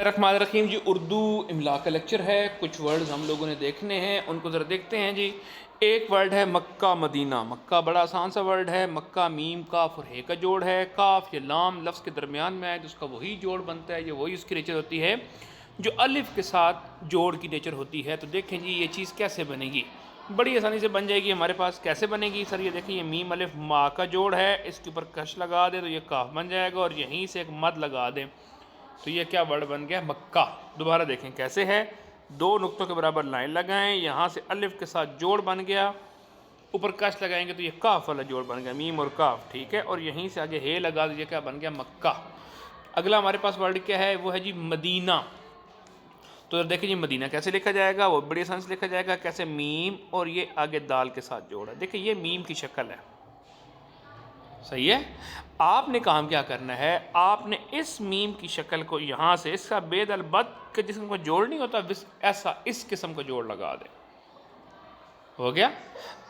रखमान रखीम जी, उर्दू इमला का लेक्चर है, कुछ वर्ड्स हम लोगों ने देखने हैं, उनको ज़रा देखते हैं जी। एक वर्ड है मक्का मदीना, मक्का बड़ा आसान सा वर्ड है, मक्का मीम, काफ और हे का जोड़ है, काफ ये लाम लफ्ज़ के दरमियान में आए तो उसका वही जोड़ बनता है, ये वही उसकी नेचर होती है, जो अलिफ के साथ जोड़ की नेचर होती है तो देखें जी, ये चीज़ कैसे बनेगी? बड़ी आसानी से बन जाएगी, हमारे पास कैसे बनेगी? सर, ये देखिए ये मीम, अलिफ, माँ का जोड़ है, इसके ऊपर कश लगा दें तो ये काफ बन जाएगा और यहीं से एक मद लगा दें। तो ये क्या वर्ड बन गया? मक्का। दोबारा देखें कैसे है। दो नुक्तों के बराबर लाइन लगाएँ, यहाँ से अलिफ के साथ जोड़ बन गया। ऊपर कश लगाएँगे तो ये काफ वाला जोड़ बन गया, मीम और काफ, ठीक है? और यहीं से आगे हे लगा दीजिए, क्या बन गया? मक्का। अगला हमारे पास वर्ड क्या है? वो है जी मदीना। तो देखिए जी, मदीना कैसे लिखा जाएगा? वो बड़ी आसान से लिखा जाएगा, कैसे मीम और ये आगे दाल के साथ जोड़ा। देखिए, ये मीम की शक्ल है। सही है? आपने काम क्या करना है? आपने इस मीम की शक्ल को यहाँ से, इसका बद के जिसम को जोड़ नहीं होता ऐसा इस किस्म को जोड़ लगा दे। हो गया?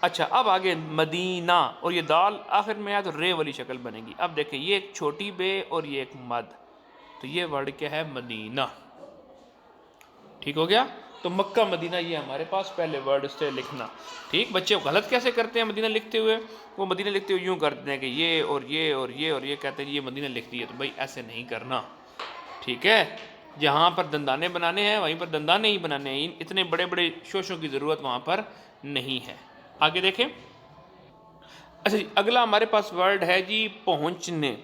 अच्छा अब आगे मदीना, और ये दाल आखिर में आया तो रे वाली शक्ल बनेगी। अब देखें, ये एक छोटी बे और ये एक मद। तो ये वर्ड क्या है? मदीना। ठीक हो गया? तो मक्का, मदीना, ये हमारे पास पहले वर्ड से लिखना। ठीक? बच्चे गलत कैसे करते हैं मदीना लिखते हुए? वो मदीना लिखते हुए यूँ करते हैं कि ये और ये और ये और ये कहते हैं ये मदीना लिख दिए तो भाई ऐसे नहीं करना। ठीक है? जहाँ पर दंदाने बनाने हैं, वहीं पर दंदाने ही बनाने हैं। इतने बड़े बड़े शोशों की ज़रूरत वहाँ पर नहीं है। आगे देखें। अच्छा जी, अगला हमारे पास वर्ड है जी, पहुँचने।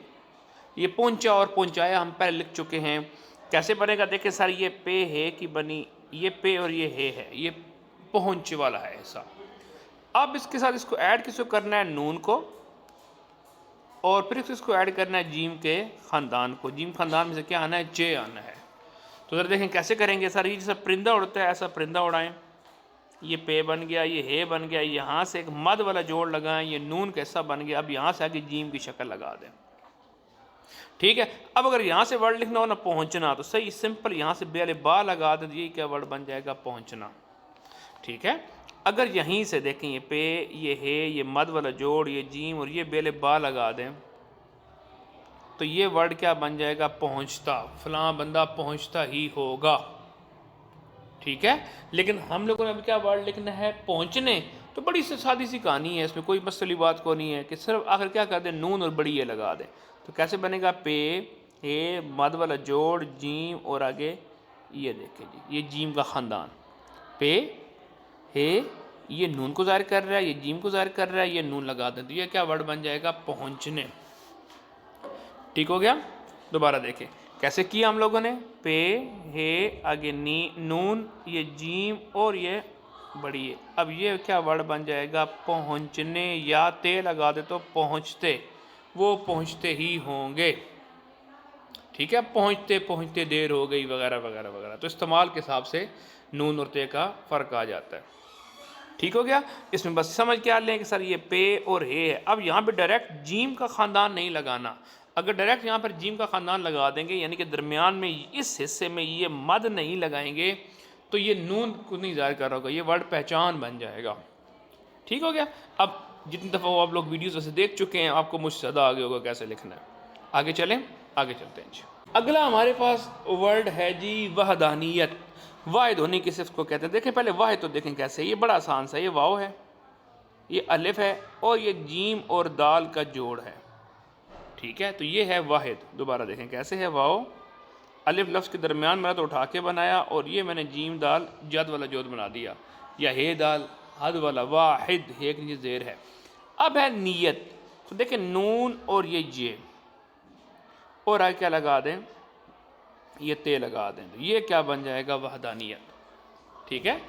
ये पहुँचा और पहुँचाया हम पहले लिख चुके हैं। कैसे बनेगा? देखें, सर ये पे है कि बनी ये पे और ये हे है, ये पहुँच वाला है ऐसा। अब इसके साथ इसको ऐड किसको करना है? नून को। और फिर इसको ऐड करना है जीम के ख़ानदान को। जीम ख़ानदान में से क्या आना है? जे आना है। तो ज़रा देखें कैसे करेंगे सर, ये जैसा परिंदा उड़ता है, ऐसा परिंदा उड़ाएँ। ये पे बन गया, ये हे बन गया, यहाँ से एक मद वाला जोड़ लगाएँ, ये नून कैसा बन गया, अब यहाँ से आगे जीम की शक्ल लगा दें। ठीक है? अब अगर यहाँ से वर्ड लिखना हो ना पहुँचना तो सही सिंपल यहाँ से बेले बा लगा दे ये क्या वर्ड बन जाएगा? पहुँचना। ठीक है? अगर यहीं से देखें, ये पे, ये है, ये मद वाला जोड़, ये जीम, और ये बेले बा लगा दें तो ये वर्ड क्या बन जाएगा? पहुँचता। फलां बंदा पहुँचता ही होगा। ठीक है? लेकिन हम लोगों ने अभी क्या वर्ड लिखना है? पहुँचने। तो बड़ी सी सादी सी कहानी है, इसमें कोई मसली बात को नहीं है कि सिर्फ़ आखिर क्या कर दें? नून और बड़ी ये लगा दें। तो कैसे बनेगा? पे, ए, मद वाला जोड़, जीम और आगे ये देखें जी, ये जीम का ख़ानदान। पे, हे, ये नून को ज़ाहिर कर रहा है, ये जीम को ज़ाहिर कर रहा है, ये नून लगा दें तो ये क्या वर्ड बन जाएगा? पहुँचने। ठीक हो गया? दोबारा देखें, कैसे किया हम लोगों ने? पे, हे, आगे नी, नून, ये जीम और ये बड़ी अब ये क्या वर्ड बन जाएगा? पहुँचने, या ते लगा दे तो पहुँचते। वो पहुँचते ही होंगे। ठीक है? पहुँचते पहुँचते देर हो गई वगैरह वगैरह वगैरह। तो इस्तेमाल के हिसाब से नून और ते का फ़र्क आ जाता है। ठीक हो गया? इसमें बस समझ के आ लें कि सर ये पे और हे है। अब यहाँ पे डायरेक्ट जीम का ख़ानदान नहीं लगाना। अगर डायरेक्ट यहाँ पर जीम का ख़ानदान लगा देंगे, यानी कि दरमियान में, इस हिस्से में ये मद नहीं लगाएँगे तो ये नून को नहीं ज़ाहिर कर होगा, ये वर्ड पहचान बन जाएगा। ठीक हो गया? अब जितनी दफ़ा वो आप लोग वीडियोस वैसे देख चुके हैं, आपको मुझसे ज़्यादा आगे होगा कैसे लिखना है। आगे चलें, आगे चलते हैं जी। अगला हमारे पास वर्ड है जी, वहदानियत। वाहिद होने की सिर्फ़ को कहते हैं। देखें, पहले वाहिद तो देखें कैसे ये बड़ा आसान सा, ये वाव है, ये अलिफ है और ये जीम और दाल का जोड़ है। ठीक है तो ये है वाहिद। दोबारा देखें कैसे है वाव अलिफ लफ्ज़ के दरमियान मैंने तो उठा के बनाया और ये मैंने जीम, दाल, जद वाला जोद बना दिया। या हे दाल, हद वाला, वाहिद एक नीचे जेर है। अब है नीयत। तो देखें नून और ये ये। और आगे क्या लगा दें? ये ते लगा दें। तो ये क्या बन जाएगा? वहदानियत। ठीक है?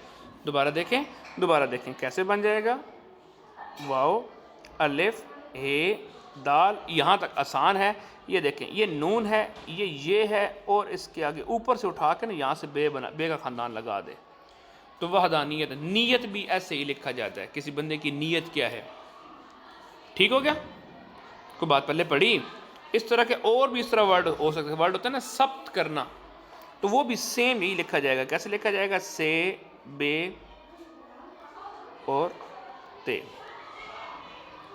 दोबारा देखें दोबारा देखें कैसे बन जाएगा? वाओ, अलिफ, हे, दाल, यहाँ तक आसान है। ये देखें, ये नून है, ये ये है, और इसके आगे ऊपर से उठा के ना यहाँ से बे बना, बे का ख़ानदान लगा दे। तो वहदानियत, नीयत भी ऐसे ही लिखा जाता है। किसी बंदे की नीयत क्या है? ठीक हो गया? कोई बात पहले पढ़ी? इस तरह के और भी इस तरह वर्ड हो सकते हैं। वर्ड होता है ना, सप्त करना। तो वो भी सेम ही लिखा जाएगा। कैसे लिखा जाएगा? से, बे, और ते।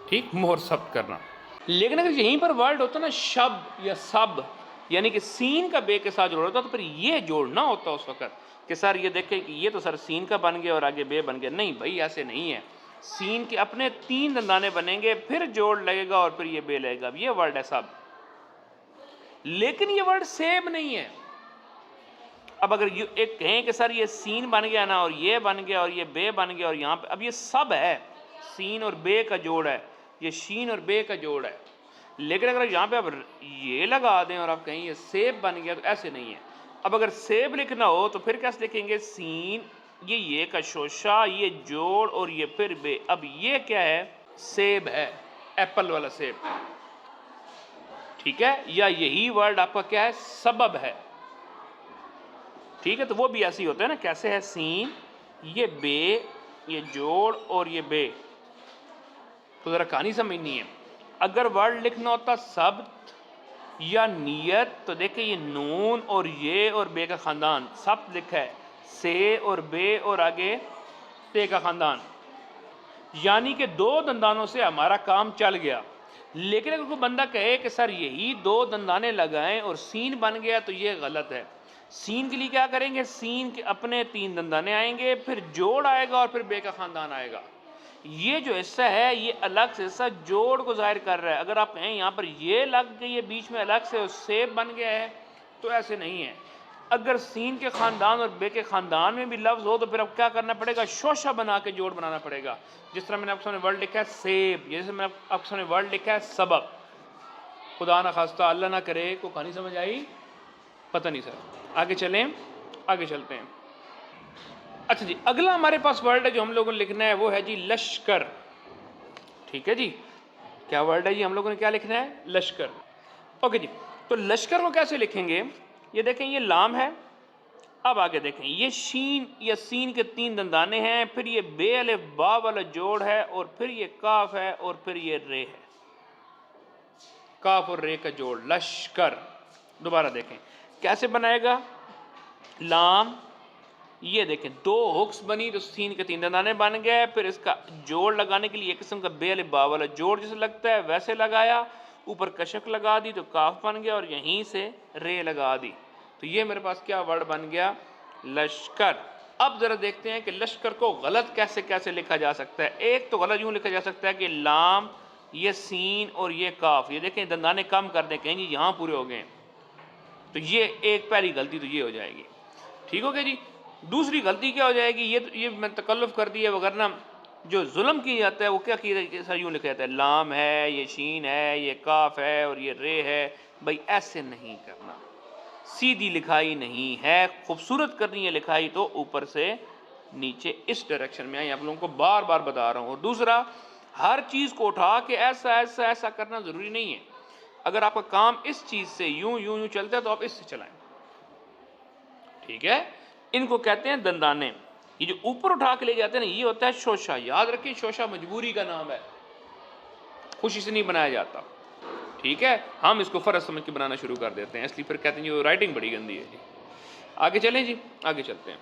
ठीक? मोहर सब्त करना। लेकिन अगर यहीं पर वर्ड होता ना शब्द या सब, यानी कि सीन का बे के साथ जोड़ होता तो फिर ये जोड़ना होता उस वक्त। कि सर ये देखें कि ये तो सर सीन का बन गया और आगे बे बन गया। नहीं भाई, ऐसे नहीं है। सीन के अपने तीन दंदाने बनेंगे, फिर जोड़ लगेगा और फिर ये बे लगेगा। अब ये वर्ड है सब। लेकिन ये वर्ड सेम नहीं है। अब अगर यू एक कहें कि सर ये सीन बन गया ना, और ये बन गया, और ये बे बन गया, और यहाँ पे, अब ये सब है। सीन और बे का जोड़ है। ये शीन और बे का जोड़ है। लेकिन अगर यहाँ पे अब ये लगा दें और आप कहें ये सेब बन गया तो ऐसे नहीं है। अब अगर सेब लिखना हो तो फिर कैसे लिखेंगे? सीन ये ये का शोशा ये जोड़ और ये फिर बे। अब ये क्या है? सेब है, एप्पल वाला सेब। ठीक है? या यही वर्ड आपका क्या है? सबब है। ठीक है? तो वो भी ऐसे होता है ना, कैसे है? सीन, ये बे, ये जोड़ और ये बे। तो ज़रा कहानी समझनी है। अगर वर्ड लिखना होता सब या नियत तो देखे ये नून और ये और बे का ख़ानदान सब लिखा है। से और बे और आगे ते का ख़ानदान। यानी कि दो दंदानों से हमारा काम चल गया। लेकिन अगर कोई बंदा कहे कि, सर, यही दो दंदाने लगाएँ और सीन बन गया तो ये गलत है। सीन के लिए क्या करेंगे? सीन के अपने तीन दंदाने आएँगे, फिर जोड़ आएगा और फिर बे का ख़ानदान आएगा। ये जो हिस्सा है, ये अलग से हिस्सा जोड़ को ज़ाहिर कर रहा है। अगर आप कहें, यहाँ पर ये लग गई है, बीच में अलग से और सेब बन गया है तो ऐसे नहीं है। अगर सीन के ख़ानदान और बे के ख़ानदान में भी लफ्ज़ हो तो फिर अब क्या करना पड़ेगा? शोशा बना के जोड़ बनाना पड़ेगा। जिस तरह मैंने आपके वर्ड लिखा है, सेब। जैसे मैंने आपके सामने वर्ड लिखा है, सबक। खुदा ना खास्ता, अल्लाह ना करे को कहानी समझ आई? पता नहीं, सर। आगे चलें, आगे चलते हैं। अच्छा जी, अगला हमारे पास वर्ड है जो हम लोगों ने लिखना है, वो है जी लश्कर। ठीक है जी? क्या वर्ड है जी हम लोगों ने क्या लिखना है? लश्कर। ओके जी तो लश्कर को कैसे लिखेंगे? ये देखें, ये लाम है। अब आगे देखें, ये शीन, या सीन के तीन दंदाने हैं, फिर ये बे अले बा वाला जोड़ है, और फिर ये काफ है, और फिर ये रे है। काफ और रे का जोड़, लश्कर। दोबारा देखें, कैसे बनाएगा? लाम, ये देखें, दो हुक्स बनी तो सीन के तीन दंदाने बन गए, फिर इसका जोड़ लगाने के लिए एक किस्म का बे अले बा वाला जोड़ जैसे लगता है, वैसे लगाया ऊपर कशक लगा दी तो काफ बन गया और यहीं से रे लगा दी। तो ये मेरे पास क्या वर्ड बन गया? लश्कर। अब ज़रा देखते हैं कि लश्कर को गलत कैसे कैसे लिखा जा सकता है। एक तो गलत यूँ लिखा जा सकता है कि लाम, ये सीन और ये काफ। ये देखें दंदाने कम कर दें, कहीं जी, यहाँ पूरे हो गए तो ये एक पहली गलती तो ये हो जाएगी। ठीक हो गया जी? दूसरी गलती क्या हो जाएगी? ये तो ये मैं तकल्लुफ़ कर दी है, वगरना जो जुल्म किया जाता है, वो क्या किया सर यूँ लिखा जाता है, लाम है, ये शीन है, ये काफ है और ये रे है। भाई ऐसे नहीं करना। सीधी लिखाई नहीं है, खूबसूरत करनी है लिखाई तो ऊपर से नीचे इस डायरेक्शन में। आई आप लोगों को बार बार बता रहा हूँ। और दूसरा, हर चीज़ को उठा के ऐसा ऐसा ऐसा करना ज़रूरी नहीं है। अगर आपका काम इस चीज़ से यूँ यूँ यूँ चलता है तो आप इससे चलाएँ। ठीक है? इनको कहते हैं दंदाने। ये जो ऊपर उठा के ले जाते हैं ना, ये होता है शोशा। याद रखिए शोशा मजबूरी का नाम है। खुशी से नहीं बनाया जाता। ठीक है? हम इसको फ़र्ज़ समझ के बनाना शुरू कर देते हैं। इसलिए फिर कहते हैं जो राइटिंग बड़ी गंदी है जी। आगे चलें जी? आगे चलते हैं।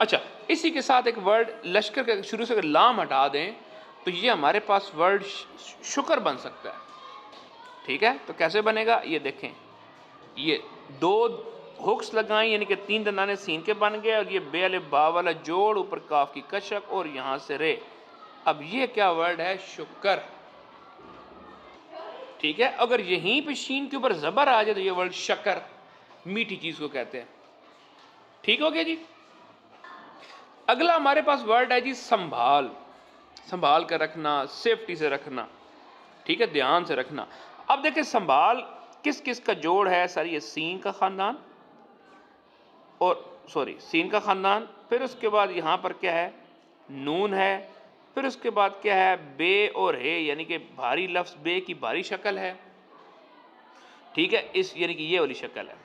अच्छा इसी के साथ एक वर्ड लश्कर के शुरू से अगर लाम हटा दें तो ये हमारे पास वर्ड शुक्र बन सकता है। ठीक है? तो कैसे बनेगा? ये देखें। ये दो हुक्स लगाएँ यानी कि तीन दंदाने सीन के बन गए, और ये बे बा वाला जोड़ ऊपर काफ की कशक और यहाँ से रे। अब ये क्या वर्ड है? शुक्र। ठीक है? अगर यहीं पे शीन के ऊपर ज़बर आ जाए तो ये वर्ड शक्कर, मीठी चीज़ को कहते हैं। ठीक हो गया जी? अगला हमारे पास वर्ड है जी संभाल। संभाल कर रखना, सेफ्टी से रखना। ठीक है? ध्यान से रखना। अब देखिए, संभाल किस किस का जोड़ है? सर ये सीन का ख़ानदान। और सॉरी सीन का ख़ानदान, फिर उसके बाद यहाँ पर क्या है? नून है, फिर उसके बाद क्या है? बे और हे, यानी कि भारी लफ्ज़ बे की भारी शक्ल है। ठीक है, इस यानी कि ये वाली शक्ल है।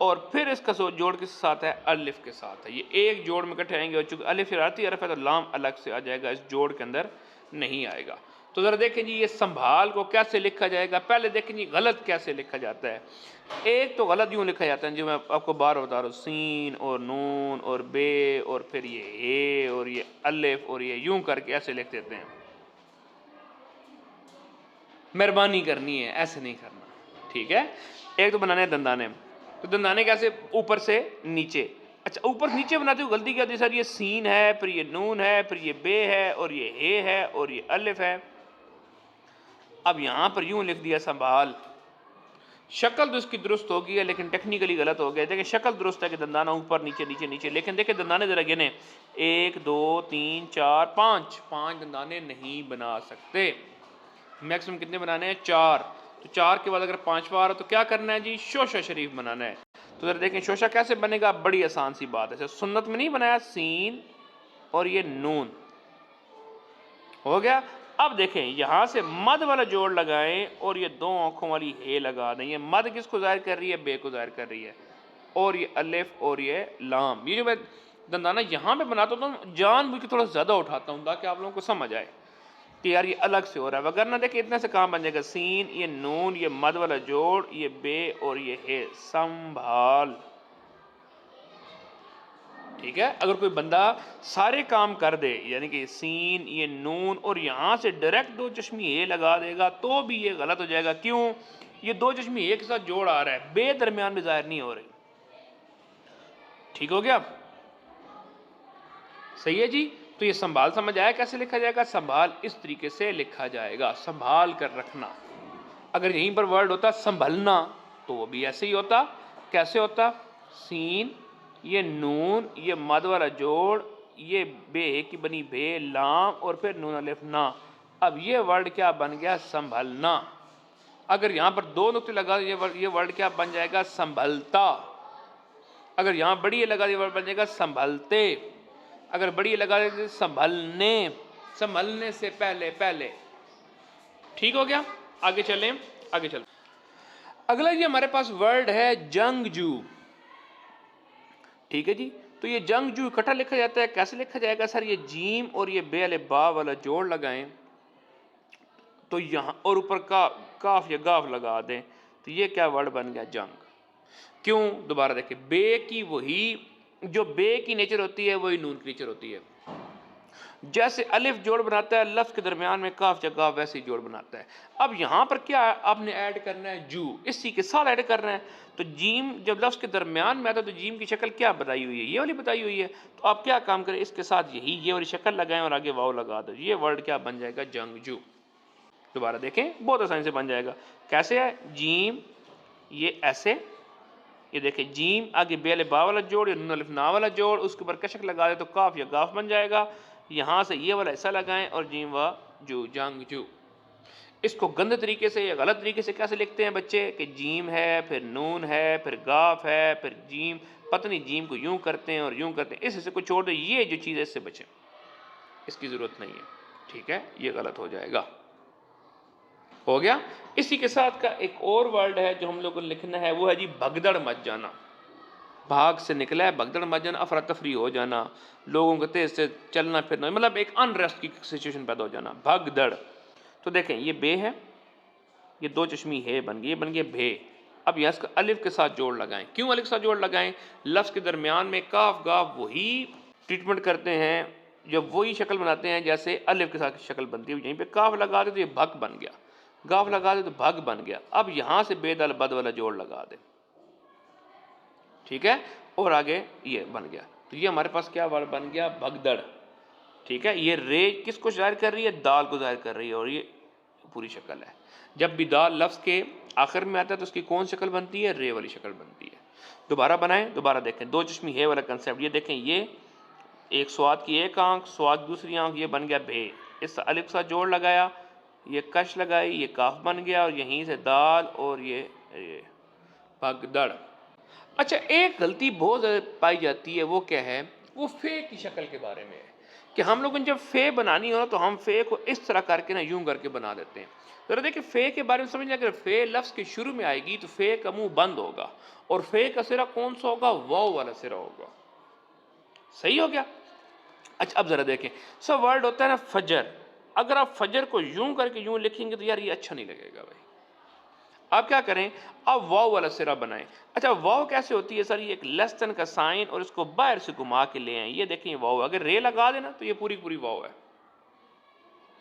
और फिर इसका सो, जोड़ किस साथ है? अलिफ के साथ है। ये एक जोड़ में इकट्ठे आएँगे और चूँकि अलिफ आती अरफ है तो लाम अलग से आ जाएगा, इस जोड़ के अंदर नहीं आएगा। तो ज़रा देखें जी, ये संभाल को कैसे लिखा जाएगा? पहले देखें जी, गलत कैसे लिखा जाता है? एक तो गलत यूँ लिखा जाता है, जो मैं आपको बार बता रहा हूँ, सीन और नून और बे और फिर ये ए और ये अलिफ और ये यूँ करके ऐसे लिख देते हैं। मेहरबानी करनी है, ऐसे नहीं करना, ठीक है? एक तो बनाने हैं दंदाने। तो दंदाने कैसे? ऊपर से नीचे। अच्छा ऊपर नीचे बनाते हो, गलती क्या होती है सर? ये सीन है, फिर ये नून है, फिर ये बे है और ये हे है और ये अलिफ है। अब यहाँ पर यूँ लिख दिया संभाल। शक्ल तो इसकी दुरुस्त होगी है, लेकिन टेक्निकली गलत हो गया। देखिए, शक्ल दुरुस्त है कि दंदाना ऊपर, नीचे नीचे नीचे। लेकिन देखिए, दंदाने ज़रा गिने। एक, दो, तीन, चार, पाँच। पाँच दंदाने नहीं बना सकते। मैक्सिमम कितने बनाने हैं? चार। तो चार के बाद अगर पाँच बार तो क्या करना है जी? शोशा शरीफ बनाना है। तो ज़रा देखें, शोशा कैसे बनेगा? बड़ी आसान सी बात है। सुन्नत में नहीं बनाया, सीन और ये नून। हो गया? अब देखें, यहाँ से मद वाला जोड़ लगाएँ और ये दो आँखों वाली हे लगा दें। ये मद किसको ज़ाहिर कर रही है? बे को ज़ाहिर कर रही है। और ये अलिफ और ये लाम। ये जो मैं दंदाना यहाँ पे बनाता हूँ तो जान बुझ थोड़ा ज़्यादा उठाता हूँ, ताकि आप लोगों को समझ आए कि यार ये अलग से हो रहा है। अगर ना देखें इतने से काम बन जाएगा। सीन, ये नून, ये मद वाला जोड़, ये बे और ये हे। संभाल। ठीक है? अगर कोई बंदा सारे काम कर दे, यानी कि सीन, ये नून, और यहाँ से डायरेक्ट दो चश्मी ए लगा देगा तो भी ये गलत हो जाएगा। क्यों? ये दो चश्मी एक साथ जोड़ आ रहा है। बे दरमियान में ज़ाहिर नहीं हो रही। ठीक हो गया सही है जी? तो ये संभाल समझ आया कैसे लिखा जाएगा? संभाल इस तरीके से लिखा जाएगा। संभाल कर रखना। अगर यहीं पर वर्ड होता संभलना तो वो भी ऐसे ही होता। कैसे होता? सीन ये नून, ये मद वाला जोड़, ये बे की बनी बे, लाम और फिर नून अलिफ ना। अब ये वर्ड क्या बन गया? संभलना। अगर यहाँ पर दो नुक्ते लगा ये वर्ड ये वर्ड क्या बन जाएगा? संभलता। अगर यहाँ बड़ी लगा ये वर्ड बन जाएगा संभलते। अगर बड़ी लगा संभलने। संभलने से पहले पहले। ठीक हो गया? आगे चलें आगे चलें। अगला ये हमारे पास वर्ड है जंगजू। ठीक है जी? तो ये जंग जू इकट्ठा लिखा जाता है, कैसे लिखा जाएगा सर? ये जीम और ये बे बा वाला जोड़ लगाएँ। तो यहाँ और ऊपर का काफ या गाफ लगा दें। तो ये क्या वर्ड बन गया? जंग। क्यों? दोबारा देखें। बे की वही, जो बे की नेचर होती है, वही नून की नेचर होती है। जैसे अलिफ जोड़ बनाता है, लफ्ज़ के दरमियान में काफ जगह वैसे ही जोड़ बनाता है। अब यहाँ पर क्या आपने ऐड करना है जू। इसी के साथ ऐड करना है। तो जीम जब लफ्ज़ के दरमियान में आता है तो जीम की शक्ल क्या बताई हुई है? ये वाली बताई हुई है। तो आप क्या काम करें? इसके साथ यही, ये वाली शक्ल लगाएँ और आगे वाव लगा दो। ये वर्ड क्या बन जाएगा? जंग जू। दोबारा देखें, बहुत आसानी से बन जाएगा। कैसे है? जीम, ये ऐसे, ये देखें, जीम, आगे बेल बा वाला जोड़, या ना वाला जोड़, उसके ऊपर कशक लगा दे तो काफ या गाफ बन जाएगा। यहाँ से ये वाला ऐसा लगाएँ और जीम व जू, जंग जू। इसको गंद तरीके से या गलत तरीके से कैसे लिखते हैं बच्चे? कि जीम है, फिर नून है, फिर गाफ है, फिर जीम पत्नी जीम को यूँ करते हैं और यूँ करते हैं। इस हिस्से को छोड़ दो, ये जो चीज़ है, इससे बचे। इसकी ज़रूरत नहीं है। ठीक है? ये गलत हो जाएगा। हो गया? इसी के साथ का एक और वर्ड है जो हम लोग को लिखना है, वो है जी, भगदड़ मत जाना। भाग से निकला है, भगदड़ मच जाना अफरा तफरी हो जाना, लोगों के तेज से चलना, फिरना मतलब एक अनरेस्ट की सिचुएशन पैदा हो जाना, भगदड़। तो देखें, ये बे है, ये दो चश्मी है, बन गई, ये बन गया भे। अब यहाँ इसका अलिफ के साथ जोड़ लगाएँ। क्यों अलिफ के साथ जोड़ लगाएँ? लफ्ज़ के दरमियान में काफ गाफ वही ट्रीटमेंट करते हैं जब वही शक्ल बनाते हैं, जैसे अलिफ के साथ शक्ल बनती है, यहीं पे काफ लगा दे तो ये भग बन गया। गाफ लगा दे तो भग बन गया। अब यहाँ से बेदल बद वाला जोड़ लगा दे। ठीक है? और आगे ये बन गया। तो ये हमारे पास क्या वर्ड बन गया? भगदड़ ठीक है? ये रे किसको ज़ाहिर कर रही है? दाल को ज़ाहिर कर रही है, और ये पूरी शक्ल है। जब भी दाल लफ्ज़ के आखिर में आता है तो उसकी कौन शक्ल बनती है? रे वाली शक्ल बनती है। दोबारा बनाएँ, दोबारा देखें। दो चश्मी, है वाला कंसेप्ट ये देखें, ये एक स्वाद की एक आँख, स्वाद दूसरी आँख। ये बन गया भे इस अलिफ सा जोड़ लगाया, ये कश लगाई, ये काफ बन गया, और यहीं से दाल और ये ये भगदड़ अच्छा एक गलती बहुत पाई जाती है, वो क्या है? वो फे की शक्ल के बारे में है कि हम लोगों ने जब फे बनानी हो तो हम फे को इस तरह करके ना यूँ करके बना देते हैं। जरा देखिए, फे के बारे में समझ अगर फे लफ्ज़ के शुरू में आएगी तो फे का मुँह बंद होगा और फे का सिरा कौन सा होगा? वाव वाला सिरा होगा। सही हो गया? अच्छा अब ज़रा देखें। सब वर्ड होता है ना, फजर। अगर आप फजर को यूँ करके यूँ लिखेंगे तो यार ये अच्छा नहीं लगेगा भाई। आप क्या करें? अब वाव वाला सिरा बनाएँ। अच्छा वाव कैसे होती है सर? ये एक लेसन का साइन और इसको बाहर से घुमा के ले आए। ये देखें वाव अगर रे लगा देना तो ये पूरी पूरी वाव है।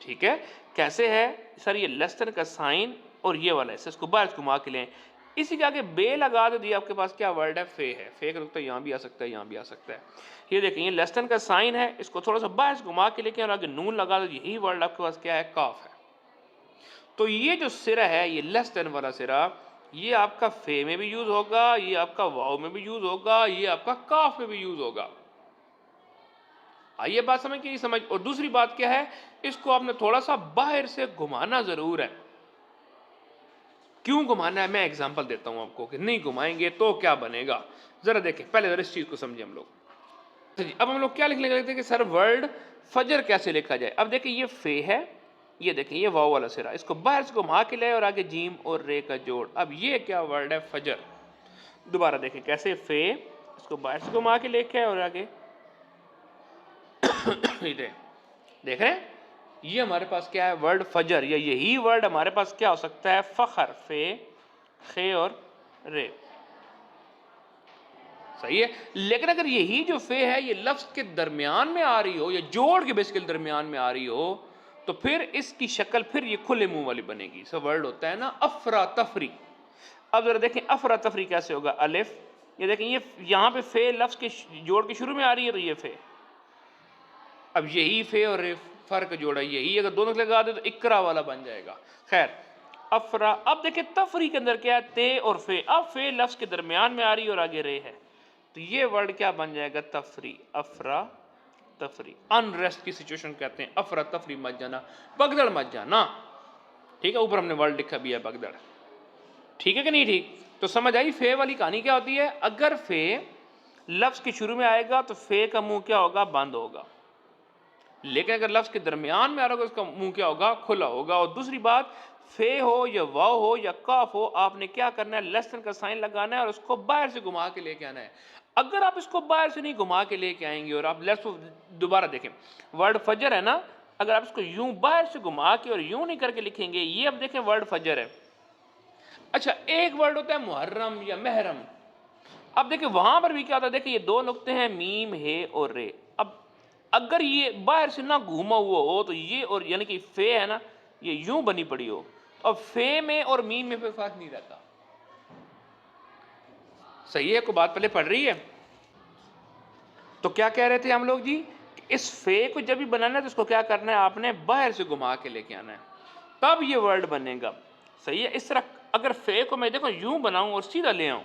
ठीक है? कैसे है? सर, ये लेसन का साइन और ये वाला हिस्सा इसको बाहर से घुमा के लें इसी के आगे बे लगा दो दिए आपके पास क्या वर्ड है? फे है। फे का तो यहाँ भी आ सकता है, यहाँ भी आ सकता है। ये देखें, ये लेसन का साइन है। इसको थोड़ा सा बाहर घुमा के लेके और आगे नून लगा दो। यही वर्ड आपके पास क्या है? काफ है। तो ये जो सिरा है, ये लेस देन वाला सिरा, ये आपका फे में भी यूज़ होगा, ये आपका वाव में भी यूज़ होगा, ये आपका काफ में भी यूज़ होगा। आइए बात समझ के समझ, और दूसरी बात क्या है? इसको आपने थोड़ा सा बाहर से घुमाना ज़रूर है। क्यों घुमाना है? मैं एग्जांपल देता हूँ आपको कि नहीं घुमाएँगे तो क्या बनेगा? जरा देखें, पहले जरा इस चीज़ को समझे हम लोग। तो अब हम लोग क्या लिखने लगते हैं कि सर वर्ड फजर कैसे लिखा जाए? अब देखिए, ये फे है ये देखें, ये वाव वाला सिरा। इसको बाहर से घुमा के ले और आगे जीम और रे का जोड़। अब ये क्या वर्ड है? फजर। दोबारा देखें कैसे फे, इसको बाहर से घुमा के लेके आए और आगे। देख रहे हैं? ये हमारे पास क्या है? वर्ड फजर, या यही वर्ड हमारे पास क्या हो सकता है? फखर, फे, खे और रे। सही है? लेकिन अगर यही जो फे है, ये लफ्ज के दरमियान में आ रही हो, या जोड़ के बेसिकल दरमियान में आ रही हो तो फिर इसकी शक्ल फिर ये खुले मुँह वाली बनेगी। सब वर्ड होता है ना अफरा तफरी अब जरा देखें अफरा तफरी कैसे होगा? अलिफ, ये देखें, ये यहाँ पे फे लफ्ज के जोड़ के शुरू में आ रही है तो ये फे। अब यही फे और रे फ़र्क जोड़ा, यही अगर दोनों लगा दे तो इकरा वाला बन जाएगा। खैर, अफरा, अब देखिए तफरी के अंदर क्या है? ते और फे। अब फे लफ्ज के दरमियान में आ रही और आगे रे है। तो ये वर्ड क्या बन जाएगा? तफरी। अफरा तफरी अनरेस्ट की सिचुएशन कहते हैं। अफरा तफरी मत जाना, बगदड़ मत जाना। ठीक है, ऊपर हमने वर्ड लिखा भी है बगदड़। ठीक है कि नहीं ठीक? तो समझ आई फे वाली कहानी क्या होती है? अगर फे लफ्ज के शुरू में आएगा तो फे का मुँह क्या होगा? बंद होगा। लेकिन अगर लफ्ज के दरमियान में आ रहा होगा उसका मुँह क्या होगा? खुला होगा। और दूसरी बात, फे हो या वाव हो या काफ हो, आपने क्या करना है? लेसन का साइन लगाना है और उसको बाहर से घुमा के लेके आना है। अगर आप इसको बाहर से नहीं घुमा के लेके आएँगे और आप लेफ़्ट दोबारा देखें वर्ड फजर है ना? अगर आप इसको यूँ बाहर से घुमा के और यूँ नहीं करके लिखेंगे, ये अब देखें वर्ड फजर है। अच्छा एक वर्ड होता है मुहर्रम या महरम। अब देखिए, वहाँ पर भी क्या होता है? देखिए, ये दो नुकते हैं, मीम, हे और रे। अब अगर ये बाहर से ना घूमा हुआ हो तो ये और यानी कि फे है ना, ये यूँ बनी पड़ी हो। अब फे में और मीम में कोई फ़र्क नहीं रहता। सही है? को बात पहले पढ़ रही है? तो क्या कह रहे थे हम लोग जी? इस फे को जब भी बनाना है तो इसको क्या करना है? आपने बाहर से घुमा के लेके आना है। तब ये वर्ड बनेगा। सही है? इस तरह अगर फे को मैं देखो, यूँ बनाऊँ और सीधा ले आऊँ।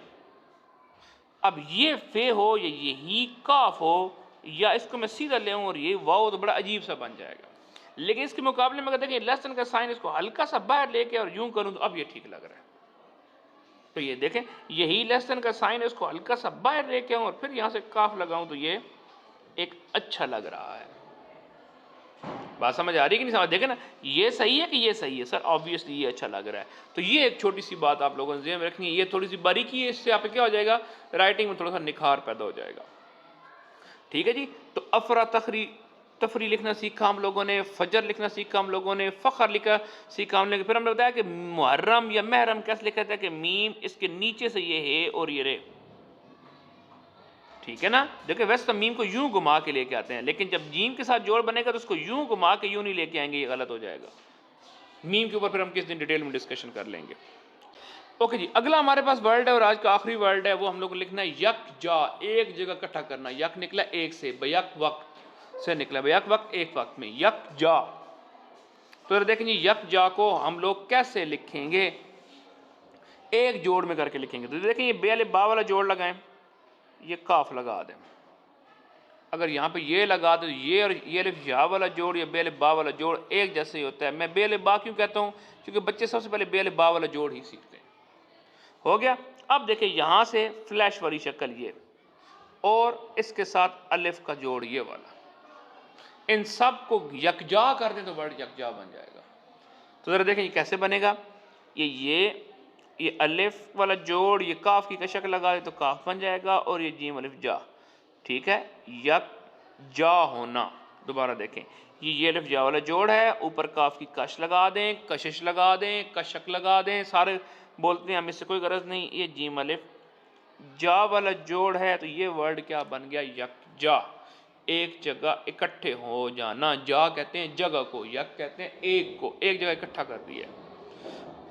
अब ये फे हो या ये ही काफ हो, या इसको मैं सीधा ले आऊँ और ये वाओ तो बड़ा अजीब सा बन जाएगा। लेकिन इसके मुकाबले में अगर देखें लेसन का साइन इसको हल्का सा बाहर लेके और यूँ करूँ तो अब ये ठीक लग रहा है। तो ये देखें यही लेसन का साइन है, इसको हल्का सा बाहर लेके आऊँ और फिर यहाँ से काफ लगाऊँ तो ये एक अच्छा लग रहा है। बात समझ आ रही कि नहीं समझ? देखें ना, ये सही है कि ये सही है? सर ऑब्वियसली ये अच्छा लग रहा है। तो ये एक छोटी सी बात आप लोगों ने जेहन में रखनी है। ये थोड़ी सी बारीकी है, इससे आप क्या हो जाएगा? राइटिंग में थोड़ा सा निखार पैदा हो जाएगा। ठीक है जी? तो अफरा तखरी तफरी लिखना सीखा, हम लोगों ने फजर लिखना सीखा, हम लोगों ने फ़खर लिखा सीखा, हमने फिर हमने बताया कि मुहर्रम या महरम कैसे लिखा था कि मीम इसके नीचे से ये है और ये रे। ठीक है ना? देखिए वैसे तो मीम को यूँ घुमा के लेके आते हैं, लेकिन जब जीम के साथ जोड़ बनेगा तो उसको यूँ घुमा के यूँ नहीं लेके आएँगे, ये गलत हो जाएगा। मीम के ऊपर फिर हम किस दिन डिटेल में डिस्कशन कर लेंगे। ओके जी, अगला हमारे पास वर्ड है और आज का आखिरी वर्ड है, वो हम लोग लिखना है यक जा एक जगह इकट्ठा करना, यक निकला एक से, बयक वक्त। से निकला बयक वक्त, एक वक्त में, यक जा। तो देखें जी, यक जा को हम लोग कैसे लिखेंगे? एक जोड़ में करके लिखेंगे। तो देखें ये बे बा वाला जोड़ लगाएँ। ये काफ लगा दें। अगर यहाँ पे ये लगा दो ये और ये अलिफ या वाला जोड़, या बेल बा वाला जोड़ एक जैसे ही होता है। मैं बेल बा क्यों कहता हूँ? क्योंकि बच्चे सबसे पहले बेल बा वाला जोड़ ही सीखते हैं। हो गया? अब देखिए यहाँ से फ्लैश वाली शक्ल ये और इसके साथ अलिफ का जोड़ ये वाला। इन सबको यकजा कर दें तो वर्ड यकजा बन जाएगा। तो ज़रा देखें ये कैसे बनेगा? ये ये ये अलिफ वाला जोड़, ये काफ की कशक लगा दे तो काफ बन जाएगा और ये जीम अलिफ जा। ठीक है? यक जा होना। दोबारा देखें। ये ये अलिफ जा वाला जोड़ है, ऊपर काफ की कश लगा दें, कशिश लगा दें, कशक लगा दें, सारे बोलते हैं, हम इससे कोई गरज नहीं। ये जीम अलिफ जा वाला जोड़ है तो ये वर्ड क्या बन गया? यक जा एक जगह इकट्ठे हो जाना। जा कहते हैं जगह को या कहते हैं एक को। एक जगह इकट्ठा कर दिया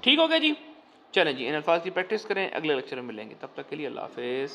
ठीक हो गया जी? चलें जी इन अल्फाज की प्रैक्टिस करें। अगले लेक्चर में मिलेंगे। तब तक के लिए अल्लाह हाफिज़।